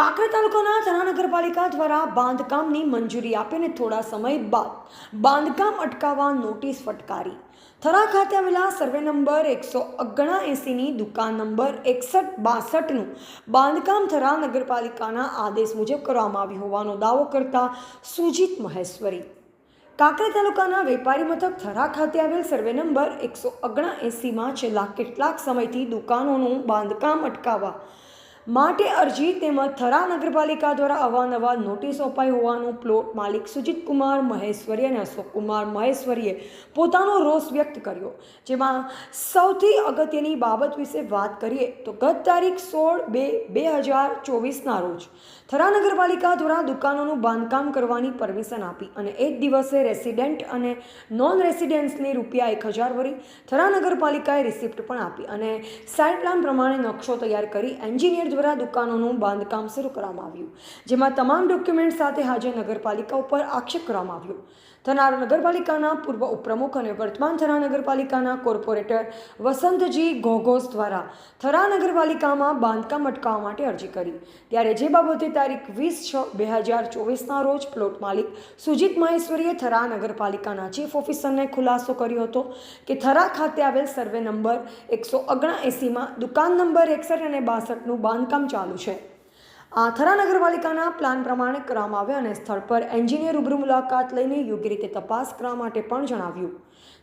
કાંકરા તાલુકાના થરા નગરપાલિકા દ્વારા બાંધકામની મંજૂરી આપીને થોડા સમય બાદ બાંધકામ અટકાવવા નોટિસ ફટકારી. થરા ખાતે આવેલા સર્વે નંબર એકસો ઓગણા એંસીની દુકાન નંબર એકસઠ બાસઠનું બાંધકામ થરા નગરપાલિકાના આદેશ મુજબ કરવામાં આવ્યું હોવાનો દાવો કરતા સુજીત મહેશ્વરી. કાંકરા તાલુકાના વેપારી મથક થરા ખાતે આવેલ સર્વે નંબર એકસો ઓગણા એંસીમાં છેલ્લા કેટલાક સમયથી દુકાનોનું બાંધકામ અટકાવવા માટે અરજી તેમજ થરા નગરપાલિકા દ્વારા અવારનવાર નોટિસ અપાઈ હોવાનું પ્લોટ માલિક સુજીત કુમાર મહેશ્વરી અને અશોક કુમાર મહેશ્વરીએ પોતાનો રોષ વ્યક્ત કર્યો. જેમાં સૌથી અગત્યની બાબત વિશે વાત કરીએ તો ગત તારીખ સોળ બે બે હજાર ચોવીસના રોજ થરા નગરપાલિકા દ્વારા દુકાનોનું બાંધકામ કરવાની પરમિશન આપી અને એક દિવસે રેસિડેન્ટ અને નોન રેસિડેન્ટ્સને રૂપિયા એક હજાર ભરી થરા નગરપાલિકાએ રિસિપ્ટ પણ આપી અને સાઇડ પ્લાન પ્રમાણે નકશો તૈયાર કરી એન્જિનિયર દ્વારા દુકાનોનું બાંધકામ શરૂ કરવામાં આવ્યું, જેમાં તમામ ડોક્યુમેન્ટ સાથે હાજર નગરપાલિકા ઉપર આક્ષેપ કરવામાં આવ્યો. થનાર નગરપાલિકાના પૂર્વ ઉપપ્રમુખ અને વર્તમાન થરા નગરપાલિકાના કોર્પોરેટર વસંતજી ઘોઘોસ દ્વારા થરા નગરપાલિકામાં બાંધકામ અટકાવવા માટે અરજી કરી. ત્યારે જે બાબતે તારીખ વીસ છ બે હજાર ચોવીસના રોજ પ્લોટ માલિક સુજીત મહેશ્વરીએ થરા નગરપાલિકાના ચીફ ઓફિસરને ખુલાસો કર્યો હતો કે થરા ખાતે આવેલ સર્વે નંબર એકસો ઓગણા એસીમાં દુકાન નંબર એકસઠ અને બાસઠનું બાંધકામ ચાલુ છે. આ થરા નગરપાલિકાના પ્લાન પ્રમાણે કરવામાં આવ્યા અને સ્થળ પર એન્જિનિયર રૂબરૂ મુલાકાત લઈને યોગ્ય રીતે તપાસ કરવા માટે પણ જણાવ્યું.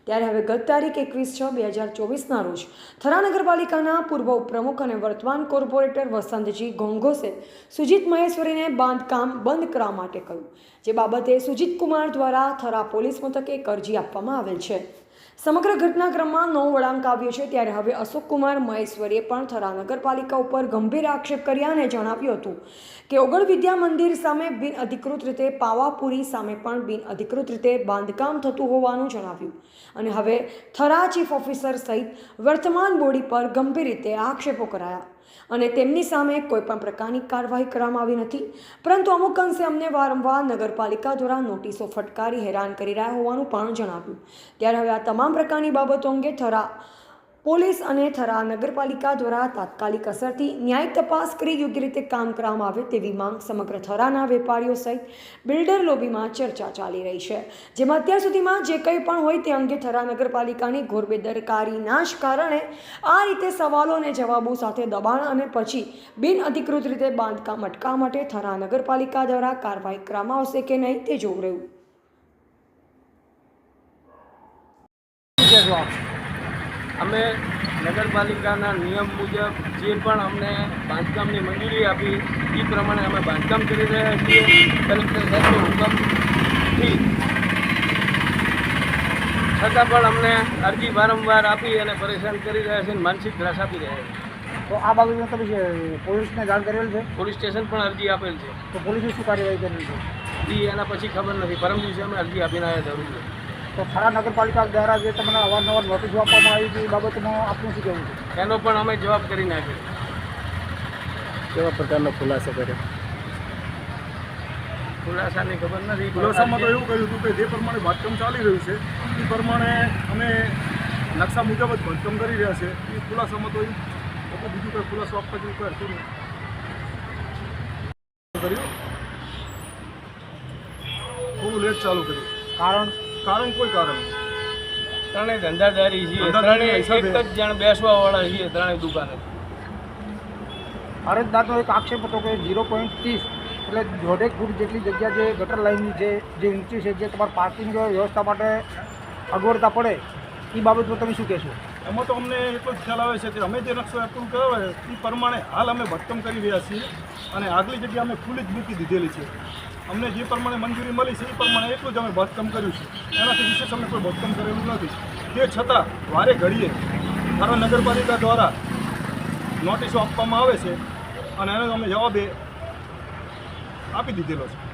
ત્યારે હવે ગત તારીખ એકવીસ છ બે હજાર ચોવીસના રોજ થરા નગરપાલિકાના પૂર્વ ઉપપ્રમુખ અને વર્તમાન કોર્પોરેટર વસંતજી ઘોંઘોસે સુજીત મહેશ્વરીને બાંધકામ બંધ કરવા માટે કહ્યું. જે બાબતે સુજીત કુમાર દ્વારા થરા પોલીસ મથકે એક અરજી આપવામાં આવેલ છે. સમગ્ર ઘટનાક્રમમાં નવ વળાંક આવ્યો છે. ત્યારે હવે અશોક કુમાર મહેશ્વરીએ પણ થરા નગરપાલિકા ઉપર ગંભીર આક્ષેપ કર્યા અને જણાવ્યું હતું કે ઓગળ વિદ્યા મંદિર સામે બિન અધિકૃત રીતે પાવાપુરી સામે પણ બિન અધિકૃત રીતે બાંધકામ થતું હોવાનું જણાવ્યું. અને હવે થરા ચીફ ઓફિસર સહિત વર્તમાન બોડી પર ગંભીર રીતે આક્ષેપો કરાયા. અને તેમની સામે કોઈપણ પ્રકારની કાર્યવાહી કરવામાં આવી નથી. પરંતુ અમુક અંશે અમને વારંવાર નગરપાલિકા દ્વારા નોટિસો ફટકારી હેરાન કરી રહ્યા હોવાનું પણ જણાવ્યું. ત્યારે હવે આ તમામ પ્રકારની બાબતો અંગે થરા પોલીસ અને થરા નગરપાલિકા દ્વારા તાત્કાલિક અસરથી ન્યાયિક તપાસ કરી યોગ્ય રીતે કામ કરવામાં આવે તેવી માંગ સમગ્ર થરાના વેપારીઓ સહિત બિલ્ડર લોબીમાં ચર્ચા ચાલી રહી છે જેમાં અત્યાર સુધીમાં જે કંઈ પણ હોય તે અંગે થરા નગરપાલિકાની ઘોર બેદરકારીના કારણે આ રીતે સવાલો અને જવાબો સાથે દબાણ અને પછી બિન અધિકૃત રીતે બાંધકામ અટકાવવા માટે થરા નગરપાલિકા દ્વારા કાર્યવાહી કરવામાં આવશે કે નહીં તે જોવું રહ્યું? અમે નગરપાલિકાના નિયમ મુજબ જે પણ અમને બાંધકામની મંજૂરી આપી એ પ્રમાણે અમે બાંધકામ કરી રહ્યા છીએ. કલેક્ટર સાહેબનો હુકમથી. છતાં પણ અમને અરજી વારંવાર આપી અને પરેશાન કરી રહ્યા છે અને માનસિક ત્રાસ આપી રહ્યા છે. તો આ બાબતમાં તમે પોલીસને જાણ કરેલ છે? પોલીસ સ્ટેશન પણ અરજી આપેલ છે. તો પોલીસે શું કાર્યવાહી કરેલી છે? એ એના પછી ખબર નથી. પરમ દિવસે અમે અરજી આપીને આવ્યા જરૂર છે તો ખરા નગરપાલિકા દ્વારા જે તમને અવારનવાર નોટિસો આપવામાં આવી હતી એ બાબતમાં આપનું શું કહેવું છે? એનો પણ અમે જવાબ કરી નાખ્યો કેવા પ્રકારનો ખુલાસો કર્યો? ખુલાસાની ખબર નથી ખુલાસામાં તો એવું કહ્યું હતું કે જે પ્રમાણે બાંધકામ ચાલી રહ્યું છે એ પ્રમાણે અમે નકશા મુજબ જ બાંધકામ કરી રહ્યા છે. એ ખુલાસામાં તો એ આપણે બીજું કંઈ ખુલાસો આપવા જેવું કંઈ હતું નહીં. કર્યું? થોડું લેટ ચાલુ કર્યું. કારણ કારણ કોઈ કારણ. ત્રણેય ધંધાદારી છીએ ત્રણેય એક જ જણ બેસવા વાળા છીએ ત્રણેય દુકાને. અરજદારનો એક આક્ષેપ હતો કે ઝીરો પોઈન્ટ ત્રીસ એટલે દોઢેક ફૂટ જેટલી જગ્યા જે ગટર લાઇનની છે જે ઊંચી છે જે તમારે પાર્કિંગ વ્યવસ્થા માટે અગવડતા પડે એ બાબતમાં તમે શું કહેશો? એમાં તો અમને એટલો જ ખ્યાલ આવે છે કે અમે જે નકશો એપ્રુવ હોય, એ પ્રમાણે હાલ અમે ભટકમ કરી રહ્યા છીએ અને આગલી જગ્યા અમે ખુલ્લી જ મૂકી દીધેલી છે. અમને જે પ્રમાણે મંજૂરી મળી છે, એ પ્રમાણે એટલું જ અમે ભટકમ કર્યું છે. એનાથી વિશેષ અમે કોઈ ભટકમ કરેલું નથી. તે છતાં વારે ઘડીએ મારા નગરપાલિકા દ્વારા નોટિસો આપવામાં આવે છે અને એનો અમે જવાબે આપી દીધેલો છે.